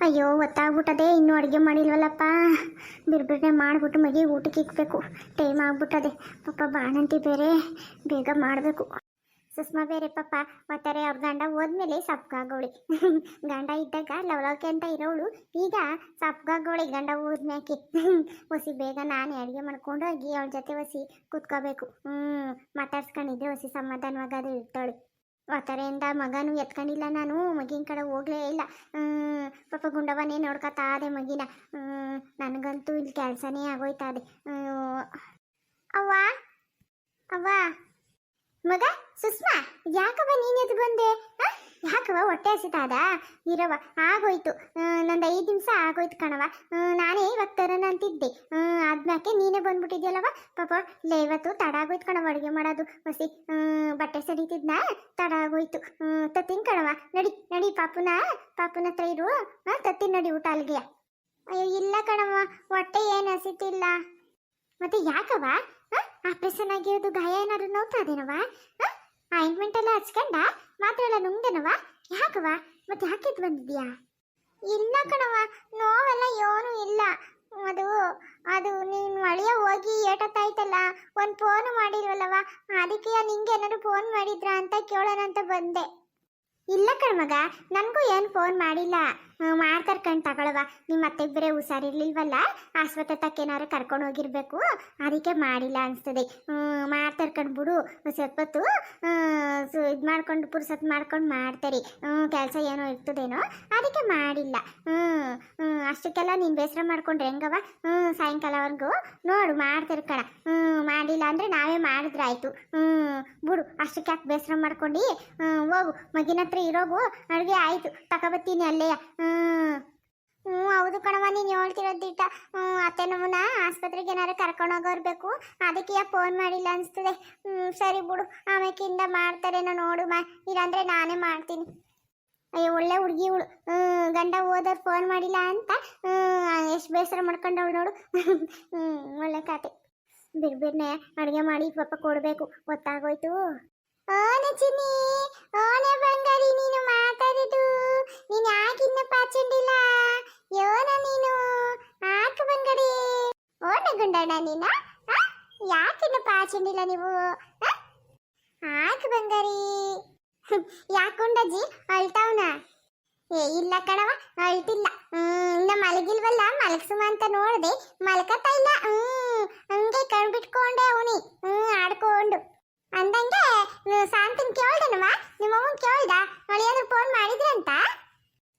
ಅಯ್ಯೋ, ಒತ್ತಾಗ್ಬಿಟ್ಟದೆ. ಇನ್ನೂ ಅಡುಗೆ ಮಾಡಿಲ್ವಲ್ಲಪ್ಪ. ಬಿರ್ಬಿರ್ನೆ ಮಾಡಿಬಿಟ್ಟು ಮಗಿ ಊಟಕ್ಕೆ ಇಕ್ಬೇಕು. ಟೈಮ್ ಆಗ್ಬಿಟ್ಟದೆ. ಪಾಪ ಬಾಣಂತಿ ಬೇರೆ. ಬೇಗ ಮಾಡಬೇಕು. ಸುಷ್ಮಾ ಬೇರೆ ಪಾಪ ಒತ್ತಾರೆ. ಅವ್ರ ಗಂಡ ಹೋದ್ಮೇಲೆ ಸಪ್ಗಾಗೋಳಿ ಗಂಡ ಇದ್ದಾಗ ಲವಲವಿಕೆ ಅಂತ ಇರೋಳು. ಈಗ ಸಪ್ಗಾಗೋಳಿ ಗಂಡ ಹೋದ್ಮ್ಯಾಕೆ? ಹೊಸಿ ಬೇಗ ನಾನೇ ಅಡುಗೆ ಮಾಡ್ಕೊಂಡು ಹೋಗಿ ಅವಳ ಜೊತೆ ಹೊಸಿ ಕೂತ್ಕೋಬೇಕು. ಹ್ಞೂ ಮಾತಾಡ್ಸ್ಕೊಂಡಿದ್ದೆ ಹೊಸಿ ಸಮಾಧಾನವಾಗಾದ್ರೆ ಇರ್ತಾಳೆ. ಒತ್ತರೆಯಿಂದ ಮಗನೂ ಎತ್ಕೊಂಡಿಲ್ಲ ನಾನು, ಮಗಿನ ಕಡೆ ಹೋಗ್ಲೇ ಇಲ್ಲ. ಪಾಪ ಗುಂಡವನೇ ನೋಡ್ಕೊತಾ ಅದೇ ಮಗಿನ. ನನಗಂತೂ ಇಲ್ಲಿ ಕೆಲಸನೇ ಆಗೋಯ್ತಾ ಅದೇ ಅವ್ವ? ಅವ್ವ? ಮಗ, ಸುಷ್ಮಾ, ಯಾಕವ್ವ ನೀನು ಎದ್ದು ಬಂದೆ? ಹ? ಯಾಕವ್ವ? ಹೊಟ್ಟೆ ಹಸಿತಾದ ಇರವ ಆಗೋಯ್ತು. ನಂದು ಐದು ನಿಮಿಷ ಆಗೋಯ್ತು ಕಣವ ನಾನೇ ಇವಾಗ ತರೋಣ ಅಂತಿದ್ದೆ. ಹ್ಮ್, ಆದ್ಮ್ಯಾಕೆ ನೀನೇ ಬಂದ್ಬಿಟ್ಟಿದ್ಯಲ್ಲವ ಪಾಪ ಲೇ ಇವತ್ತು ತಡ ಆಗೋಯ್ತು ಕಣವ ಅಡುಗೆ ಮಾಡೋದು. ಮಸಿ ಬಟ್ಟೆ ಸಡಿತಿದ್ನ ತಡ ಆಗೋಯ್ತು. ತತ್ತಿನ ಕಣವ ನಡಿ ನಡಿ ಪಾಪುನ. ಪಾಪುನ ಹತ್ರ ಇರು. ತತ್ತಿನ ನಡಿ ಊಟ ಅಲ್ಲಿಗೆ ಅಯ್ಯೋ ಇಲ್ಲ ಕಣವ ಹೊಟ್ಟೆ ಏನು ಹಸಿತಿಲ್ಲ. ಮತ್ತೆ ಯಾಕವ ಆಪರೇಷನ್ ಆಗಿರೋದು ಗಾಯ ಏನಾದ್ರು ನೋಡ್ತಾ ಅದೇನವ ಆಯಿಂಟ್ಮೆಂಟ್ ಎಲ್ಲ ಹಚ್ಕೊಂಡ? ಮಾತ್ರ ಎಲ್ಲ ಯಾಕವ ಮತ್ತೆ ಹಾಕಿದ್ ಬಂದಿದ್ಯಾ? ಇಲ್ಲ ಕಣವ ನೋವೆಲ್ಲ ಏನೂ ಇಲ್ಲ. ಅದು ಅದು ನೀನು ಮಳೆಯ ಹೋಗಿ ಏಟತ್ತಾಯ್ತಲ್ಲ, ಒಂದು ಫೋನ್ ಮಾಡಿಲ್ವಲ್ಲವ ಅದಕ್ಕೆ ನಿಂಗೆ ಏನಾದ್ರು ಫೋನ್ ಮಾಡಿದ್ರಾ ಅಂತ ಕೇಳೋಣ ಅಂತ ಬಂದೆ. ಇಲ್ಲ ಕಣ್ಮಗ ನನಗೂ ಏನು ಫೋನ್ ಮಾಡಿಲ್ಲ. ಮಾಡ್ತಾರೆ ಕಣ್ ತಗೊಳವ ನಿಮ್ಮ ಅತ್ತೆಗೆ ಬೇರೆ ಹುಷಾರಿರ್ಲಿಲ್ವಲ್ಲ? ಆಸ್ಪತ್ರೆ ತಕ್ಕ ಏನಾದ್ರು ಕರ್ಕೊಂಡು ಹೋಗಿರ್ಬೇಕು. ಅದಕ್ಕೆ ಮಾಡಿಲ್ಲ ಅನಿಸ್ತದೆ. ಮಾಡ್ತಾರೆ ಕಣ್ಬಿಡು ಸ್ವಲ್ಪತ್ತು ಇದು ಮಾಡ್ಕೊಂಡು ಪುರ್ಸತ್ ಮಾಡ್ಕೊಂಡು ಮಾಡ್ತಾರೆ. ಕೆಲಸ ಏನೋ ಇರ್ತದೇನೋ, ಅದಕ್ಕೆ ಮಾಡಿಲ್ಲ. ಹ್ಞೂ ಅಷ್ಟಕ್ಕೆಲ್ಲ ನೀನು ಬೇಸರ ಮಾಡ್ಕೊಂಡ್ರೆ ಹೆಂಗವ ಹ್ಞೂ ಸಾಯಂಕಾಲವರೆಗೂ ನೋಡು, ಮಾಡ್ತಾರೆ ಕಣ. ಹ್ಞೂ ಮಾಡಿಲ್ಲ ಅಂದರೆ ನಾವೇ ಮಾಡಿದ್ರೆ ಆಯಿತು. ಹ್ಞೂ ಬಿಡು, ಅಷ್ಟಕ್ಕೆ ಯಾಕೆ ಬೇಸರ ಮಾಡ್ಕೊಂಡು? ಹೋಗು. ಮಗಿನ ಹತ್ರ ಇರೋಗು. ಅಡುಗೆ ಆಯಿತು. ತಗೊಬತ್ತೀನಿ ಅಲ್ಲೇ ಹ್ಞೂ ಹ್ಞೂ ಹೌದು ಕಣವ ನೀನು ಹೇಳ್ತಿರೋ ಹ್ಞೂ ಅತ್ತೆ ನಮ್ಮನ್ನ ಆಸ್ಪತ್ರೆಗೆ ಏನಾರು ಕರ್ಕೊಂಡು ಹೋಗೋರ್ಬೇಕು ಅದಕ್ಕೆ ಯಾ ಫೋನ್ ಮಾಡಿಲ್ಲ ಅನಿಸ್ತದೆ. ಹ್ಞೂ ಸರಿ ಬಿಡು. ಆಮೇಕಿಂದ ಮಾಡ್ತಾರೇನೋ ನೋಡು ಮಾ. ಇಲ್ಲಾಂದ್ರೆ ನಾನೇ ಮಾಡ್ತೀನಿ. ಅಯ್ಯೋ, ಒಳ್ಳೆ ಹುಡುಗಿ ಇವಳು. ಗಂಡ ಹೋದವ್ರು ಫೋನ್ ಮಾಡಿಲ್ಲ ಅಂತ. ಎಷ್ಟು ಬೇಸರ ಮಾಡ್ಕೊಂಡವಳು ನೋಡು. ಹ್ಞೂ ಒಳ್ಳೆ ಕತೆ. ಬಿರ್ಬಿರ್ನೆ ಅಡುಗೆ ಮಾಡಿ ಪಾಪ ಕೊಡಬೇಕು. ಗೊತ್ತಾಗೋಯ್ತು ಓನೆ ಚಿನ್ನಿ ಓನೆ ಬಂಗಾರಿ ನೀನು ಮಾತಾಡಿದು ನೀನು ಯಾಕಿನ್ನ ಪಾಚಂಡಿಲ್ಲ? ಯೋನ ನೀನು, ಆಕ ಬಂಗಾರಿ. ಓನೆ ಗುಂಡಣ್ಣ ನೀನ? ಯಾಕಿನ್ನ ಪಾಚಂಡಿಲ್ಲ ನೀವು? ಆಕ ಬಂಗಾರಿ. ಯಾಕೊಂಡಜ್ಜಿ ಅಳ್ತಾವ್ನ? ಏ, ಇಲ್ಲ ಕಣವ ಅಳ್ತಿಲ್ಲ. ಹ್ಮ್, ಇನ್ನ ಮಲಗಿಲ್ವಲ್ಲ, ಮಲಗ್ಸುಮ ಅಂತ ನೋಡ್ದೆ ಮಲ್ಕತಾ ಇಲ್ಲ. ಹ್ಮ್, ಹಂಗೆ ಕಣ್ಬಿಟ್ಕೊಂಡೆ ಅವನಿ. ಹ್ಮ್, ಆಡ್ಕೊಂಡು. ಅಂದಂಗೆ ಶಾಂತನ್ ಕೇಳ್ದನವ ನಿಮ್ಮ ಅವ್ವನ್ ಕೇಳ್ದ? ಏನೋ ಫೋನ್ ಮಾಡಿದ್ರಂತ?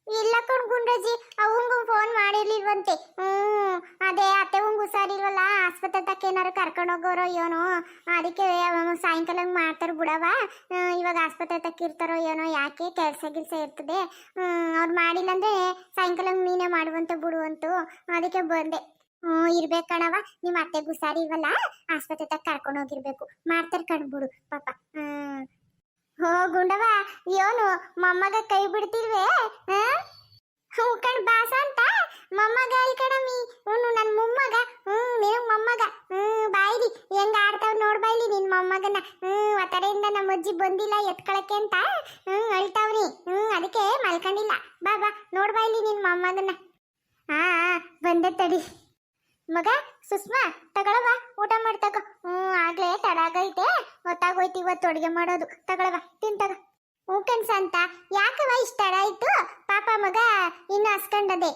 ಇಲ್ಲ ಕಣ್ ಗುಂಡ್ರಜಿ ಅವಂಗು ಫೋನ್ ಮಾಡಿರ್ಲಿಲ್ವಂತೆ. ಹ್ಮ್, ಅದೇ ಅತ್ತೆ ಉಂಗು ಹುಷಾರಿಲ್ವಲ್ಲ ಆಸ್ಪತ್ರೆ ತಕ್ಕ ಏನಾರು ಕರ್ಕೊಂಡು ಹೋಗೋರೋ ಏನೋ? ಅದಕ್ಕೆ ಸಾಯಂಕಾಲ ಮಾಡ್ತಾರ ಬಿಡವ ಇವಾಗ ಆಸ್ಪತ್ರೆ ತಕ್ಕ ಇರ್ತಾರೋ ಏನೋ, ಯಾಕೆ ಕೆಲಸ ಗಿಲ್ಸ ಇರ್ತದೆ? ಅವ್ರು ಮಾಡಿಲ್ಲ ಅಂದ್ರೆ ಸಾಯಂಕಾಲ ನೀನೇ ಮಾಡುವಂತ ಬಿಡುವಂತು ಅದಕ್ಕೆ ಬಂದೆ. ಹ್ಞೂ, ಇರ್ಬೇಕು ಕಣವ ನಿಮ್ಮ ಅತ್ತೆ ಗುಸಾರಿ ಇಲ್ವಲ್ಲ, ಆಸ್ಪತ್ರೆ ಕರ್ಕೊಂಡು ಹೋಗಿರ್ಬೇಕು. ಮಾಡ್ತಾರೆ ಕಣ್ಬಿಡು ಪಾಪ. ಹ್ಮ್ ಹೋ ಗುಂಡವ ಯೋನು ಮೊಮ್ಮಗ ಕೈ ಬಿಡ್ತಿಲ್ವೇ? ಹ್ಞೂ? ಕಣ್ ಬಾಸ ಅಂತ ಮೊಮ್ಮಗ ಇಲ್ಲಿ ಕಣಮ್ಮಿ. ಹ್ಞೂ ನನ್ನ ಮೊಮ್ಮಗ. ಹ್ಞೂ ನೀವು ಮೊಮ್ಮಗ. ಹ್ಞೂ ಬಾಯಿರಿ ಹೆಂಗ ಆಡ್ತಾವ್ ನೋಡ್ ಬಾಯ್ಲಿ ನಿನ್ ಮೊಮ್ಮಗನ. ಹ್ಞೂ ಒತ್ತಡೆಯಿಂದ ನಮ್ಮ ಅಜ್ಜಿ ಬಂದಿಲ್ಲ ಎತ್ಕೊಳಕ್ಕೆ ಅಂತ. ಹ್ಞೂ ಅಳ್ತಾವ್ರಿ ಹ್ಞೂ, ಅದಕ್ಕೆ ಮಲ್ಕೊಂಡಿಲ್ಲ. ಬಾ ಬಾ ನೋಡ್ಬಾಯಿಲಿ ನಿನ್ ಮೊಮ್ಮಗನ. ಹಾ ಬಂದೆ ತಡಿ. ಮಗ, ಸುಷ್ಮಾ ತಗೊಳವ ಊಟ ಮಾಡಿ ಹ್ಮ್ ಆಗ್ಲೇ ತಡ ಆಗೈತೆ ಗೊತ್ತಾಗೋಯ್ತು ಇವತ್ತು ಅಡುಗೆ ಮಾಡೋದು. ತಗೊಳವ ತಿನ್ ತಗೋ. ಹ್ಞೂ ಕಣ್ಸ ಅಂತ ಯಾಕವ ಇಷ್ಟ ತಡ ಆಯ್ತು? ಪಾಪ ಮಗ ಇನ್ನು ಹಸ್ಕೊಂಡದೆ.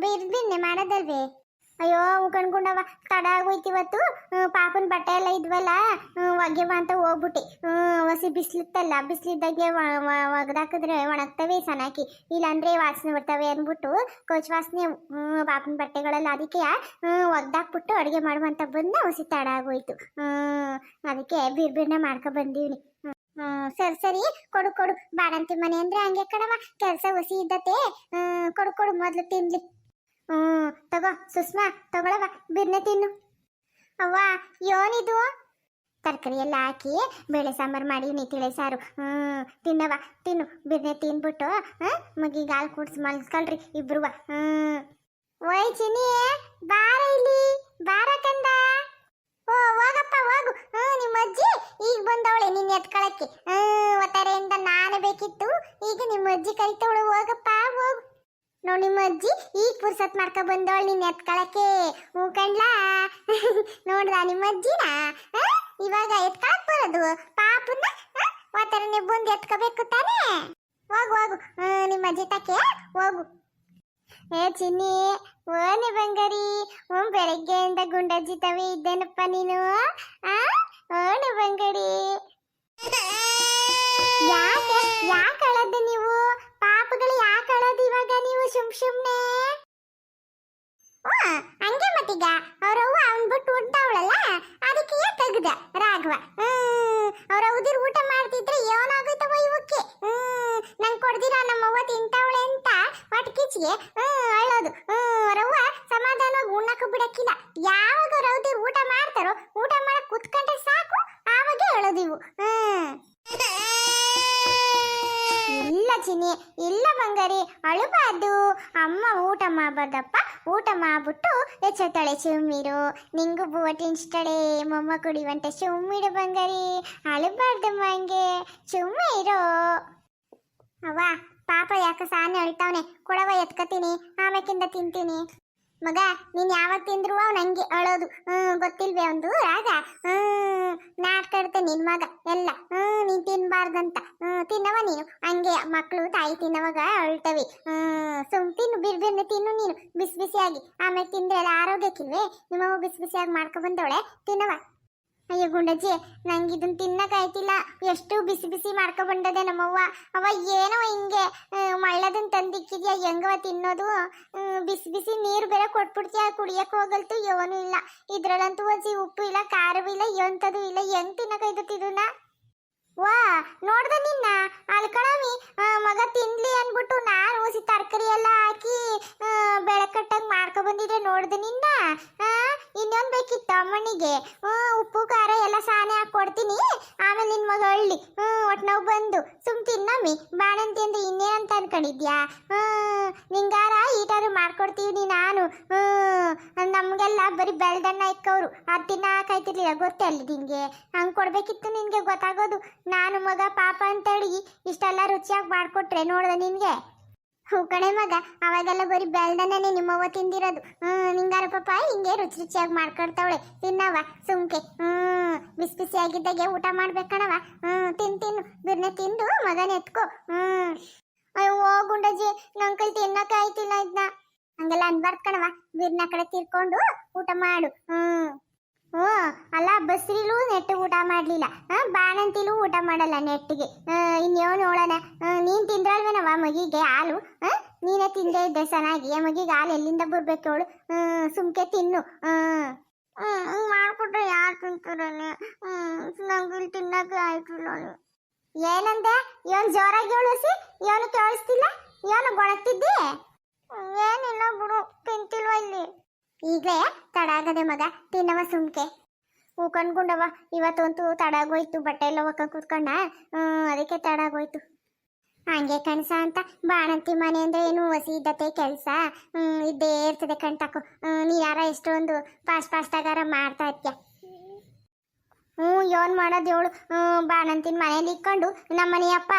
ಬಿರ್ಬಿನ್ನೆ ಮಾಡೋದಲ್ವೇ? ಅಯ್ಯೋ ಕಣ್ಕೊಂಡವ, ತಡ ಆಗೋಯ್ತು ಇವತ್ತು. ಪಾಪನ ಬಟ್ಟೆ ಎಲ್ಲ ಇದ್ವಲ್ಲ ಒಗೆವ ಅಂತ ಹೋಗ್ಬಿಟ್ಟೆ. ಹಸಿ ಬಿಸಿಲಿತ್ತಲ್ಲ, ಬಿಸಿಲಿದ್ದಾಗೆ ಒಗ್ದಾಕಿದ್ರೆ ಒಣಗ್ತವೆ ಸನಾಕಿ. ಇಲ್ಲಾಂದ್ರೆ ವಾಸನೆ ಬರ್ತವೆ ಅಂದ್ಬಿಟ್ಟು ಕೊಚ್ ವಾಸನೆ ಪಾಪನ ಬಟ್ಟೆಗಳೆಲ್ಲ ಅದಕ್ಕೆ ಒಗ್ದಾಕ್ಬಿಟ್ಟು ಅಡುಗೆ ಮಾಡುವಂತ ಬಂದ ಹಸಿ ತಡ ಆಗೋಯ್ತು. ಅದಕ್ಕೆ ಬಿರ್ಬಿರ್ನೆ ಮಾಡ್ಕೊ ಬಂದೀವ್ನಿ. ಹ್ಮ್ ಸರಿ ಸರಿ, ಕೊಡು ಕೊಡು. ಬಾಡಂತಿ ಮನೆ ಅಂದ್ರೆ ಹಂಗೆ ಕಣವ ಕೆಲಸ ಹುಸಿ ಇದ್ದತೆ. ಕೊಡು ಕೊಡು, ಮೊದ್ಲು ತಿನ್ಲಿ. ಹ್ಮ್ ತಗೋ, ಸುಷ್ಮಾ ತಗೊಳವ ಬಿರ್ನೆ ತಿನ್ನು. ಅವ್ವ ಯೋನಿದು ತರಕಾರಿ ಎಲ್ಲ ಹಾಕಿ ಬೇಳೆ ಸಾಂಬಾರು ಮಾಡಿ ನೀ ತಿಳಿ ಸಾರು. ಹ್ಮ್ ತಿನ್ನವ ತಿನ್ನು. ಬಿರ್ನೆ ತಿನ್ಬಿಟ್ಟು ಹ್ಮ್ ಮಗಿಗೆ ಹಾಲು ಕುಡ್ಸಿ ಮಲ್ಸ್ಕೊಳ್ರಿ ಇಬ್ರು ಹ್ಮ್ ಓಯ್ ಚಿನಿ ಬಾರ ಇಲ್ಲಿ, ಬಾರ ಕಂದ. ಓ, ಹೋಗಪ್ಪ, ಹೋಗು. ಹ್ಮ್ ನಿಮ್ಮ ಅಜ್ಜಿ, ಈಗ ಬಂದವಳೆ ನಿನ್ನ ಎತ್ಕೊಳಕ್ಕೆ. ಹ್ಮ್ ಒತ್ತಾರೆಯಿಂದ ನಾನು ಬೇಕಿತ್ತು. ಈಗ ನಿಮ್ಮ ಅಜ್ಜಿ ಕರಿತವಳು, ಹೋಗಪ್ಪ, ಹೋಗು. ನೋಡಿ ನಿಮ್ಮ ಅಜ್ಜಿ ಈಗ ಪುರ್ಸತ್ ಮಾಡ್ಕೊ ಬಂದವಳು ನಿನ್ನ ಎತ್ಕೊಳಕ್ಕೆ ಹೂ ಕಣ್ಲಾ ನೋಡ್ದ ನಿಮ್ಮ ಅಜ್ಜಿನ? ಇವಾಗ ಎತ್ಕೊಳಕ್ ಬರೋದು. ಪಾಪನ್ನ ಒತ್ತರನೆ ಬಂದು ಎತ್ಕೋಬೇಕು ತಾನೇ? ಹೋಗು ಹೋಗು. ನಿಮ್ಮ ಅಜ್ಜಿ ತಕ್ಕೆ, ಹೋಗು. ಏ ಚಿನ್ನಿ ಓನೆ ಬಂಗಾರಿ ಓ ಬೆಳಗ್ಗೆಯಿಂದ ಗುಂಡಜ್ಜಿ ತವಿ ಇದ್ದೇನಪ್ಪ ನೀನು? ಓನೆ ಬಂಗಡಿ ಯಾಕೆ ಯಾಕೆ ಅಳದ್ದು ನೀವು ಪಾಪಗಳು ಯಾಕೆ ಅಳೋದು ಇವಾಗ ನೀವು ಸುಮ್ ಸುಮ್ನೆ ಆ, ಹಂಗೆ ಮತ್ತೀಗ ಅವ್ರವ್ವ ಅವನ್ ಬಿಟ್ಟು ಉಂಟವಳಲ್ಲ ಅದಕ್ಕೆ ತೆಗ್ದ ರಾಘವ ಹ್ಮ್ ಅವ್ರ ಉದಿರ್ ಊಟ ಮಾಡ್ತಿದ್ರೆ ಏನಾಗೋಯ್ತವ ಇವಕ್ಕೆ ಹ್ಮ್ ನಂಗೆ ಕೊಡ್ದಿರ ನಮ್ಮವ್ವ ತಿಂತಾವಳೆ ಅಂತ ಹೊಟ್ಕಿಚ್ಗೆ ಹ್ಮ್ ಅಳ್ಳೋದು ಹ್ಮ್ ಅವ್ರವ್ವ ಸಮಾಧಾನವಾಗಿ ಉಣ್ಣಕ್ಕೂ ಬಿಡಕ್ಕಿಲ್ಲ ಯಾವಾಗ ಅವ್ರ ಉದಿರ್ ಊಟ ಮಾಡ್ತಾರೋ ಊಟ ಮಾಡಕ್ ಕುತ್ಕೊಂಡ್ರೆ ಸಾಕು, ಆವಾಗೆ ಹೇಳೋದಿವು ಇಲ್ಲ ಚಿನಿ ಇಲ್ಲ ಬಂಗಾರಿ, ಅಳಬಾರ್ದು. ಅಮ್ಮ ಊಟ ಮಾಡಬಾರ್ದಪ್ಪ, ಊಟ ಮಾಡ್ಬಿಟ್ಟು ಎಚ್ಚತ್ತಾಳೆ ಸುಮ್ಮಿರು ನಿಂಗು ತಿನ್ಸ್ತಾಳೆ ಮೊಮ್ಮ ಕುಡಿವಂತೆ ಸುಮ್ಮಿಡು ಬಂಗಾರಿ. ಅಳಬಾರ್ದಮ್ಮ ಹಂಗೆ ಇರೋ ಅವ್ವ, ಪಾಪ ಯಾಕೆ ಸಾನೆ ಅಳ್ತಾವನೆ. ಕೊಡವ ಎತ್ಕತೀನಿ, ಆಮೇಕಿಂದ ತಿಂತೀನಿ. ಮಗ, ನೀನ್ ಯಾವತ್ ತಿಂದ್ರು ಅವ್ನು ಹಂಗೆ ಅಳೋದು. ಹ್ಮ್, ಗೊತ್ತಿಲ್ವೇ ಒಂದು? ರಾಗ? ಹ್ಮ್ ನಾಟಕ ಆಡ್ತೆ ನಿನ್ ಮಗ, ಎಲ್ಲ. ಹ್ಮ್, ನೀನ್ ತಿನ್ಬಾರ್ದಂತ. ಹ್ಮ್, ತಿನ್ನವ ನೀನು. ಹಂಗೆ ಮಕ್ಕಳು ತಾಯಿ ತಿನ್ನವಾಗ ಅಳ್ತವೆ. ಹ್ಮ್, ಸುಮ್ ತಿನ್ನು, ಬಿರ್ ಬಿರ್ನೆ ತಿನ್ನು ನೀನು. ಬಿಸಿ ಬಿಸಿಯಾಗಿ. ಆಮೇಲೆ ತಿಂದ್ರೆ ಎಲ್ಲ ಆರೋಗ್ಯಕ್ಕಿಲ್ವೇ? ನಿಮ್ಮವ್ವ ಬಿಸಿ ಬಿಸಿಯಾಗಿ ಮಾಡ್ಕೊಂಡ್ ಬಂದವಳೆ ತಿನ್ನವ. ಅಯ್ಯೋ ಗುಂಡಜ್ಜಿ ನಂಗೆ ಇದನ್ನ ತಿನ್ನಕ್ಕಾಯ್ತಿಲ್ಲ ಎಷ್ಟು ಬಿಸಿ ಬಿಸಿ ಮಾಡ್ಕೊ ಬಂದದೆ ನಮ್ಮವ್ವ. ಅವ ಏನೋ ಹಿಂಗೆ ಮಳ್ಳದನ್ ತಂದಿಕ್ಕಿದ್ಯಾ ಹೆಂಗವ ತಿನ್ನೋದು? ಬಿಸಿ ಬಿಸಿ ನೀರು ಬೇರೆ ಕೊಟ್ಬಿಡ್ತೀಯ ಕುಡಿಯಕ್ ಹೋಗಲ್ತು ಏನೂ ಇಲ್ಲ. ಇದ್ರಲ್ಲಂತೂ ಒಂದ್ಸಿ ಉಪ್ಪು ಇಲ್ಲ ಖಾರವೂ ಇಲ್ಲ ಎಂಥದ್ದು ಇಲ್ಲ ಹೆಂಗ್ ತಿನ್ನಕ ಇದನ್ನ? ವಾ ನೋಡ್ದ ನಿನ್ನ? ಆ, ಮಗ ತಿನ್ಲಿ ಅನ್ಬಿಟ್ಟು ನಾನು ಸಿ ತರಕಾರಿ ಎಲ್ಲ ಹಾಕಿ ಬೆಳಕಟ್ಟಾಗಿ ಮಾಡ್ಕೊ ಬಂದಿದ್ರೆ ನೋಡ್ದೆ ನಿನ್ನ? ಬೇಕಿತ್ತು ಅಮ್ಮನಿಗೆ. ಉಪ್ಪು, ಖಾರ ಎಲ್ಲ ಸಾನೆ ಹಾಕಿ ಕೊಡ್ತೀನಿ. ಆಮೇಲೆ ನಿನ್ ಮಗ ಹಳ್ಳಿ ಹ್ಮ್ ಒಟ್ಟು ನಾವು ಬಂದು ಸುಮ್ ತಿನ್ನಮ್ಮಿ. ಬಾಣಂತಿ ಅಂದ್ರೆ ಇನ್ನೇನಂತ ಅನ್ಕೊಂಡಿದ್ಯಾ? ಹ್ಮ್ ನಿಂಗಾರ ಈಟಾರು ಮಾಡ್ಕೊಡ್ತೀವಿ ನಾನು ಹ್ಮ್ ನಮ್ಗೆಲ್ಲ ಬರೀ ಬೆಳ್ದಣ್ಣ ಇಕ್ಕವ್ರು. ಅದ್ ತಿನ್ನಕಾಯ್ತಿರ್ಲಿಲ್ಲ ಗೊತ್ತೇ ಅಲ್ಲಿ ನಿನಗೆ ಹಂಗ್ ಕೊಡ್ಬೇಕಿತ್ತು ನಿನ್ಗೆ ಗೊತ್ತಾಗೋದು. ನಾನು ಮಗ, ಪಾಪ ಅಂತೇಳಿ ಇಷ್ಟೆಲ್ಲ ರುಚಿಯಾಗಿ ಮಾಡ್ಕೊಟ್ರೆ ನೋಡ್ದೆ ನಿನ್ಗೆ ಹೂ ಕಣೆ ಮಗ ಅವಾಗೆಲ್ಲ ಬರೀ ಬೆಳ್ದನೇ ನಿಮ್ಮವ್ವ ತಿಂದಿರೋದು. ಹ್ಮ್, ನಿಂಗಾರ ಪಾಪ, ಹಿಂಗೆ ರುಚಿ ರುಚಿಯಾಗಿ ಮಾಡ್ಕೊಡ್ತಾವಳೆ ತಿನ್ನವ ಸುಮ್ಕೆ. ಹ್ಮ್, ಬಿಸಿ ಬಿಸಿ ಆಗಿದ್ದಾಗೆ ಊಟ ಮಾಡ್ಬೇಕಣವ ಹ್ಮ್, ತಿನ್, ತಿನ್ನು. ಬಿರ್ನೆ ತಿಂದು ಮಗನ ಎತ್ಕೋ. ಹ್ಮ್. ಅಯ್ಯೋ, ಗುಂಡಜ್ಜಿ ನನ್ ಕೈ ತಿನ್ನಕ್ಕೆ ಆಯ್ತಿಲ್ಲ ಇದನ್ನ ಹಂಗೆಲ್ಲ ಅನ್ಬಾರ್ದು ಕಣವ ಬಿರ್ನ ಕಡೆ ತಿರ್ಕೊಂಡು ಊಟ ಮಾಡು. ಹ್ಮ್. ಹ್ಞೂ, ಅಲ್ಲ ಬಸ್ರಿಲೂ ನೆಟ್ಟು ಊಟ ಮಾಡಲಿಲ್ಲ. ಬಾಣಂತಿಲೂ ಊಟ ಮಾಡಲ್ಲ ನೆಟ್ಟಿಗೆ. ಇನ್ನೇನು ನೋಡೋಣ ನೀನು ತಿಂದ್ರಲ್ವೇನವ ಮಗಿಗೆ ಹಾಲು? ಹಾಂ ನೀನೇ ತಿಂದೇ ಇದ್ದೆ ಚೆನ್ನಾಗಿ ಮಗಿಗೆ ಹಾಲು ಎಲ್ಲಿಂದ ಬರ್ಬೇಕು ಅವಳು? ಸುಮ್ಕೆ ತಿನ್ನು. ಹ್ಞೂ. ಮಾಡ್ಕೊಟ್ರೆ ಯಾರು ತಿಂತಾರೆ ನಂಗೆ ಆಯ್ತಿಲ್ಲ ಏನಂದೆ? ಇವನ್ ಜೋರಾಗಿ ಉಳಿಸಿ ಇವನು ಕೇಳಿಸ್ತಿಲ್ಲ? ಇವನು ಗೊಳತ್ತಿದ್ದಿ ಏನಿಲ್ಲ ಬಿಡು, ತಿಂತಿಲ್ವ ಇಲ್ಲಿ? ಈಗಲೇ ತಡ ಆಗದೆ ಮಗ, ತಿನ್ನವ ಸುಮ್ಕೆ. ಹೂ ಕಣ್ಕೊಂಡವ ಇವತ್ತಂತೂ ತಡ ಆಗೋಯ್ತು ಬಟ್ಟೆ ಎಲ್ಲ ಒಕ್ಕ ಕೂತ್ಕೊಂಡ? ಅದಕ್ಕೆ ತಡ ಆಗೋಯ್ತು ಹಂಗೆ ಕಣಸ ಅಂತ ಬಾಣಂತಿ ಮನೆ ಅಂದ್ರೆ ಏನು ಹೊಸಿ ಇದ್ದತೆ ಕೆಲಸ? ಇದ್ದೇ ಇರ್ತದೆ ಕಣ್ತಾಕು ನೀ ಯಾರ ಎಷ್ಟೊಂದು ಫಾಸ್ಟ್ ಆಗಾರ ಮಾಡ್ತಾ ಇರ್ತೀಯ ಹ್ಞೂ, ಯೋನ್ ಮಾಡೋದು ಹೇಳು ಬಾಣಂತಿನ ಮನೇಲಿ ಇಕ್ಕೊಂಡು ನಮ್ಮನೆಯಪ್ಪ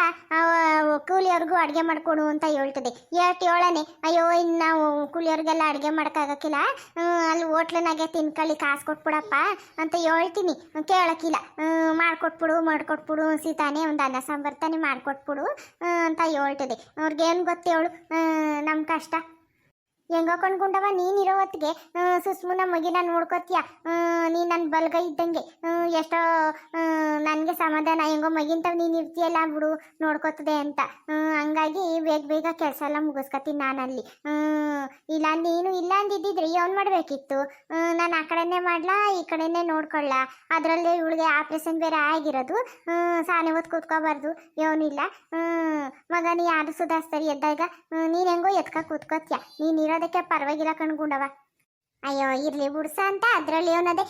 ಕೂಲಿಯವ್ರಿಗೂ ಅಡುಗೆ ಮಾಡ್ಕೊಡು ಅಂತ ಹೇಳ್ತದೆ ಎಷ್ಟು ಹೇಳನೆ ಅಯ್ಯೋ, ಇನ್ನು ನಾವು ಕೂಲಿಯವ್ರಿಗೆಲ್ಲ ಅಡುಗೆ ಮಾಡೋಕ್ಕಾಗಕ್ಕಿಲ್ಲ. ಅಲ್ಲಿ ಹೋಟ್ಲನಾಗೆ ತಿನ್ಕೊಳ್ಳಿ, ಕಾಸು ಕೊಟ್ಬಿಡಪ್ಪ ಅಂತ ಹೇಳ್ತೀನಿ. ಕೇಳಕ್ಕಿಲ್ಲ. ಮಾಡ್ಕೊಟ್ಬಿಡು ಮಾಡ್ಕೊಟ್ಬಿಡು, ಸೀತಾನೆ ಒಂದು ಅನ್ನ ಸಾಂಬಾರು ತಾನೆ ಮಾಡ್ಕೊಟ್ಬಿಡು ಅಂತ ಹೇಳ್ತದೆ ಅವ್ರಿಗೇನು ಗೊತ್ತೇಳು ನಮ್ಮ ಕಷ್ಟ. ಹೆಂಗೋ ಕೊಂಡ್ಕೊಂಡವ ನೀನ್ ಇರೋ ಹೊತ್ತಿಗೆ ಸುಸ್ಮುನ ಮಗಿನ ನೋಡ್ಕೋತೀಯ? ನೀ ನನ್ನ ಬಲ್ಗ ಇದ್ದಂಗೆ. ಎಷ್ಟೋ ನನಗೆ ಸಮಾಧಾನ. ಹೆಂಗೋ ಮಗಿಂತವ್ ನೀನು ಇರ್ತೀಯಲ್ಲ ಬಿಡು, ನೋಡ್ಕೋತದೆ ಅಂತ. ಹಂಗಾಗಿ ಬೇಗ ಬೇಗ ಕೆಲಸ ಎಲ್ಲ ಮುಗಿಸ್ಕೊತೀನಿ ನಾನಲ್ಲಿ. ಇಲ್ಲ, ನೀನು ಇಲ್ಲ ಅಂದಿದ್ದಿದ್ರೆ ಏನು ಮಾಡಬೇಕಿತ್ತು? ನಾನು ಆ ಕಡೆನೇ ಮಾಡ್ಲಾ, ಈ ಕಡೆನೇ ನೋಡ್ಕೊಳ್ಳ ಅದರಲ್ಲಿ ಇವಳಿಗೆ ಆಪ್ರೇಷನ್ ಬೇರೆ ಆಗಿರೋದು. ಸಾನೆ ಹೊತ್ತು ಕೂತ್ಕೋಬಾರ್ದು. ಏನಿಲ್ಲ ಮಗ, ನೀ ಯಾರು ಸುಧಾರಿಸ್ತಾರೆ ಎದ್ದಾಗ. ನೀನು ಹೆಂಗೋ ಎತ್ಕ ಕೂತ್ಕೋತ್ಯ? ನೀನು ಇರೋದಕ್ಕೆ ಪರವಾಗಿಲ್ಲ ಕಣ್ಗುಂಡವ. ಅಯ್ಯೋ, ಇರ್ಲಿ ಬಿಡ್ಸ ಅಂತ, ಅದ್ರಲ್ಲಿ ಏನದೆ?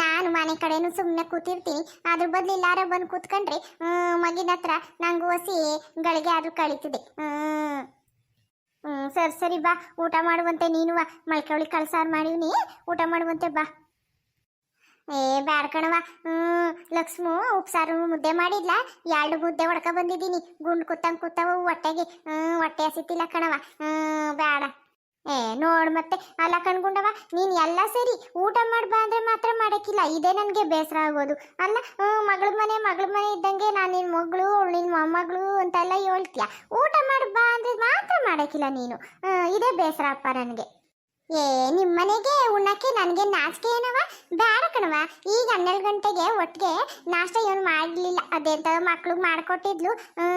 ನಾನು ಮನೆ ಕಡೆನು ಸುಮ್ಮನೆ ಕೂತಿರ್ತೀನಿ. ಅದ್ರ ಬದಲು ಇಲ್ಲಾರ ಬಂದು ಕೂತ್ಕೊಂಡ್ರೆ ಮಗಿನ ಹತ್ರ ನಂಗೂ ಹಸಿ ಗಳಿಗೆ ಆದ್ರೂ ಕಳೀತಿದೆ. ಹ್ಮ್. ಸರಿ ಸರಿ ಬಾ, ಊಟ ಮಾಡುವಂತೆ ನೀನು ಮಲ್ಕವಳಿ ಕಳ್ಸಾರು ಮಾಡಿವ್ನಿ. ಊಟ ಮಾಡುವಂತೆ ಬಾ. ಏ, ಬ್ಯಾಡ ಕಣವ ಹ್ಮ್, ಲಕ್ಷ್ಮು, ಉಪ್ಸಾರು ಮುದ್ದೆ ಮಾಡಿದ್ಲ? ಎರಡು ಮುದ್ದೆ ಹೊಡ್ಕ ಬಂದಿದ್ದೀನಿ? ಗುಂಡ್ ಕೂತಂಗೆ ಕೂತವ ಹೊಟ್ಟೆಗೆ ಹ್ಮ್, ಹೊಟ್ಟೆ ಹಸಿತಿಲ್ಲ ಕಣವ ಹ್ಮ್, ಬ್ಯಾಡ. ಏ, ನೋಡ್ ಮತ್ತೆ, ಅಲ್ಲ ಕಣ್ಗುಂಡವ ನೀನ್ ಎಲ್ಲ ಸರಿ ಊಟ ಮಾಡ್ಬಾ ಅಂದ್ರೆ ಮಾತ್ರ ಮಾಡಕ್ಕಿಲ್ಲ. ಇದೇ ನನ್ಗೆ ಬೇಸರ ಆಗೋದು. ಅಲ್ಲ ಮಗಳ ಮನೆ ಮಗಳ ಮನೆ ಇದ್ದಂಗೆ ನಾನು ನಿನ್ ಮಗಳು ನಿನ್ ಮೊಮ್ಮಗಳು ಅಂತೆಲ್ಲ ಹೇಳ್ತೀಯ? ಊಟ ಮಾಡ್ಬಾ ಅಂದ್ರೆ ಮಾತ್ರ ಮಾಡಕ್ಕಿಲ್ಲ ನೀನು. ಇದೇ ಬೇಸರ ಅಪ್ಪ ನನಗೆ. ಏ ನಿಮ್ಮ ಮನೆಗೆ ಉಣ್ಣಕ್ಕೆ ನನಗೆ ನಾಚಿಕೆ ಏನವ? ಬೇಡ ಕಣವ ಈಗ ಹನ್ನೆರಡು ಗಂಟೆಗೆ ಒಟ್ಟಿಗೆ ನಾಷ್ಟ ಏನು ಮಾಡಲಿಲ್ಲ. ಅದೆಂತ ಮಕ್ಳಿಗೆ ಮಾಡಿಕೊಟ್ಟಿದ್ಲು.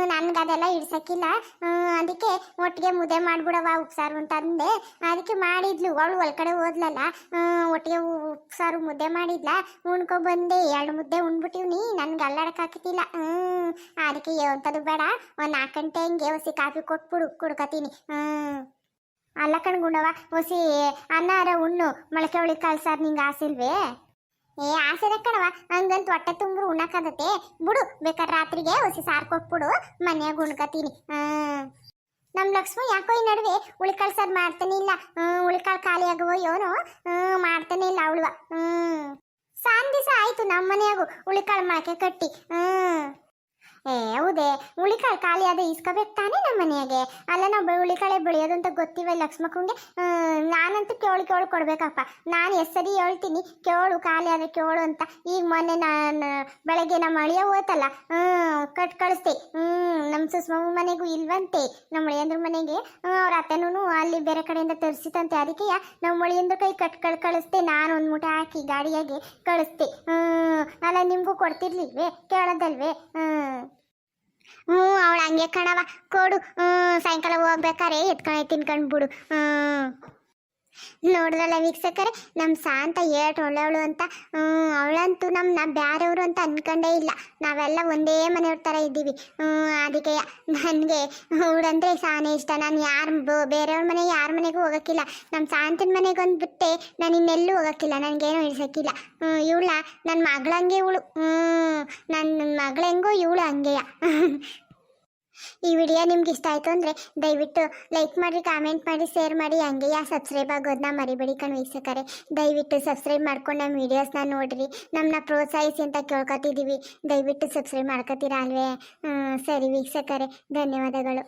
ನನ್ಗೆ ಅದೆಲ್ಲ ಇಡ್ಸಕ್ಕಿಲ್ಲ ಅದಕ್ಕೆ ಒಟ್ಟಿಗೆ ಮುದ್ದೆ ಮಾಡಿಬಿಡವ ಉಪ್ಸಾರು ಅಂತ ಅಂದೆ. ಅದಕ್ಕೆ ಮಾಡಿದ್ಲು. ಅವಳು ಒಳಗಡೆ ಹೋದ್ಲಲ್ಲ. ಒಟ್ಟಿಗೆ ಉಪ್ಸಾರು ಮುದ್ದೆ ಮಾಡಿದ್ಲ. ಉಣ್ಕೊ ಬಂದೆ. ಎರಡು ಮುದ್ದೆ ಉಣ್ಬಿಟ್ಟಿವ್ನಿ ನನ್ಗೆ ಅಲ್ಲಾಡಕ್ಕೆ ಹ್ಮ್, ಅದಕ್ಕೆ ಎಂಥದ್ದು ಬೇಡ. ಒಂದು ನಾಲ್ಕು ಗಂಟೆ ಹಂಗೆ ಹೊಸಿ ಕಾಫಿ ಕೊಟ್ಬಿಡು. ಕುಡ್ಕತೀನಿ. ಹ್ಮ್. ಅಲ್ಲ ಕಣ್ಗುಂಡವ ಹೊಸಿ ಅನ್ನಾರ, ಉಣ್ಣು, ಮೊಳಕೆ ಹುಳಿ ಕಾಳು ಸಾರು ನಿಂಗೆ ಆಸಿಲ್ವೇ? ಏ ಆಸೆ ಕಣವ, ಹಂಗಂತ ಹೊಟ್ಟೆ ತುಂಬ್ರು ಉಣ್ಣಕ್ಕಾಗತ್ತೆ ಬಿಡು ಬೇಕಾದ್ರೆ ರಾತ್ರಿಗೆ ಹೊಸಿ ಸಾರು ಕೊಟ್ಬಿಡು ಮನ್ಯಾಗ ಉಣ್ಕತೀನಿ. ನಮ್ಮ ಲಕ್ಷ್ಮಿ ಯಾಕೋ ಈ ನಡುವೆ ಉಳಿಕಾಳು ಸಾರು ಮಾಡ್ತಾನೆ ಇಲ್ಲ. ಉಳಿಕಾಳು ಖಾಲಿ ಆಗುವ ಏನೋ? ಮಾಡ್ತಾನೆ ಇಲ್ಲ ಅವಳುವ. ಹ್ಞೂ ಸಾನ್ ದಿವಸ ಆಯ್ತು ನಮ್ಮ ಮನೆಯಾಗು ಉಳಿಕಾಳು ಮೊಳಕೆ ಕಟ್ಟಿ. ಹ್ಮ್. ಏ, ಹೌದೇ. ಉಳಿಕಾಳು ಖಾಲಿ ಆದ ಇಸ್ಕೋಬೇಕು ತಾನೇ ನಮ್ಮ ಮನೆಯಾಗೆ ಅಲ್ಲ, ನಾವು ಉಳಿಕಾಳೆ ಬೆಳೆಯೋದು ಅಂತ ಗೊತ್ತಿವ ಲಕ್ಷ್ಮಕ್ಕಂಗೆ. ನಾನಂತೂ ಕೇಳು ಕೇಳು ಕೊಡ್ಬೇಕಪ್ಪ. ನಾನು ಎಷ್ಟು ಸರಿ ಹೇಳ್ತೀನಿ. ಕೇಳು, ಖಾಲಿ ಕೇಳು ಅಂತ. ಈಗ ಮೊನ್ನೆ ನಾನು ಬೆಳಗ್ಗೆ ನಮ್ಮ ಅಳಿಯ ಹೋತಲ್ಲ ಹ್ಮ್ ಕಟ್ ಕಳಿಸ್ತೆ ಹ್ಮ್ ನಮ್ಮ ಸುಸ್ಮಮ್ಮ ಮನೆಗೂ ಇಲ್ವಂತೆ. ನಮ್ಮ ಅಳಿಯಂದ್ರ ಮನೆಗೆ. ಅವ್ರ ಅತ್ತೆನೂ ಅಲ್ಲಿ ಬೇರೆ ಕಡೆಯಿಂದ ತರಿಸಿತಂತೆ. ಅದಕ್ಕೆ ನಮ್ಮ ಅಳಿಯಂದ್ರ ಕೈ ಕಟ್ ಕಳ್ ಕಳಿಸ್ತೆ ನಾನು ಒಂದು ಮೂಟೆ ಹಾಕಿ ಗಾಡಿಯಾಗಿ ಕಳಿಸ್ತೆ ಹ್ಞೂ ಅಲ್ಲ, ನಿಮಗೂ ಕೊಡ್ತಿರ್ಲಿಲ್ವೇ? ಕೇಳೋದಲ್ವೇ? ಹ್ಮ್. ಹ್ಞೂ ಅವಳು ಹಂಗೆ ಕಣವ ಕೊಡು. ಹ್ಞೂ ಸಾಯಂಕಾಲ ಹೋಗ್ಬೇಕಾರೆ ಎತ್ಕೊಂಡು ತಿನ್ಕೊಂಡು ಬಿಡು. ಹ್ಞೂ. ನೋಡಿದ್ರಲ್ಲ ವೀಕ್ಷಕರೇ ನಮ್ಮ ಸಾಂತ ಏಟ್ ಒಳ್ಳೆಯವಳು ಅಂತ. ಅವಳಂತೂ ನಮ್ಮನ್ನ ಬ್ಯಾರೆಯವರು ಅಂತ ಅನ್ಕೊಂಡೇ ಇಲ್ಲ. ನಾವೆಲ್ಲ ಒಂದೇ ಮನೆಯವ್ರ ಥರ ಇದ್ದೀವಿ. ಅದಕ್ಕೆ ನನಗೆ ಅವಳಂದ್ರೆ ಸಾನೇ ಇಷ್ಟ. ನಾನು ಯಾರ ಬೇರೆಯವ್ರ ಮನೆ ಯಾರ ಮನೆಗೂ ಹೋಗೋಕ್ಕಿಲ್ಲ. ನಮ್ಮ ಸಾಂತನ ಮನೆಗೆ ಒಂದು ಬಿಟ್ಟೆ ನಾನು ಇನ್ನೆಲ್ಲೂ ಹೋಗೋಕ್ಕಿಲ್ಲ. ನನಗೇನು ಇಳಿಸೋಕ್ಕಿಲ್ಲ. ಇವಳ ನನ್ನ ಮಗಳಂಗೆ ಇವಳು. ನನ್ನ ಮಗಳೆಂಗೋ ಹೆಂಗೋ ಇವಳು ಹಂಗೆಯ. ಈ ವಿಡಿಯೋ ನಿಮ್ಗೆ ಇಷ್ಟ ಆಯಿತು ಅಂದರೆ ದಯವಿಟ್ಟು ಲೈಕ್ ಮಾಡಿ ಕಾಮೆಂಟ್ ಮಾಡಿ ಶೇರ್ ಮಾಡಿ, ಹಂಗೆ ಯಾ ಸಬ್ಸ್ಕ್ರೈಬ್ ಆಗೋದನ್ನ ಮರಿಬೇಡಿ ಕಣ್ ದಯವಿಟ್ಟು ಸಬ್ಸ್ಕ್ರೈಬ್ ಮಾಡ್ಕೊಂಡು ನಮ್ಮ ವೀಡಿಯೋಸ್ನ ನೋಡ್ರಿ. ನಮ್ಮನ್ನ ಪ್ರೋತ್ಸಾಹಿಸಿ ಅಂತ ಕೇಳ್ಕೊತಿದ್ದೀವಿ ದಯವಿಟ್ಟು ಸಬ್ಸ್ಕ್ರೈಬ್ ಮಾಡ್ಕೊತೀರಾ ಅಲ್ವೇ? ಸರಿ ವೀಕ್ಷಕರೇ, ಧನ್ಯವಾದಗಳು.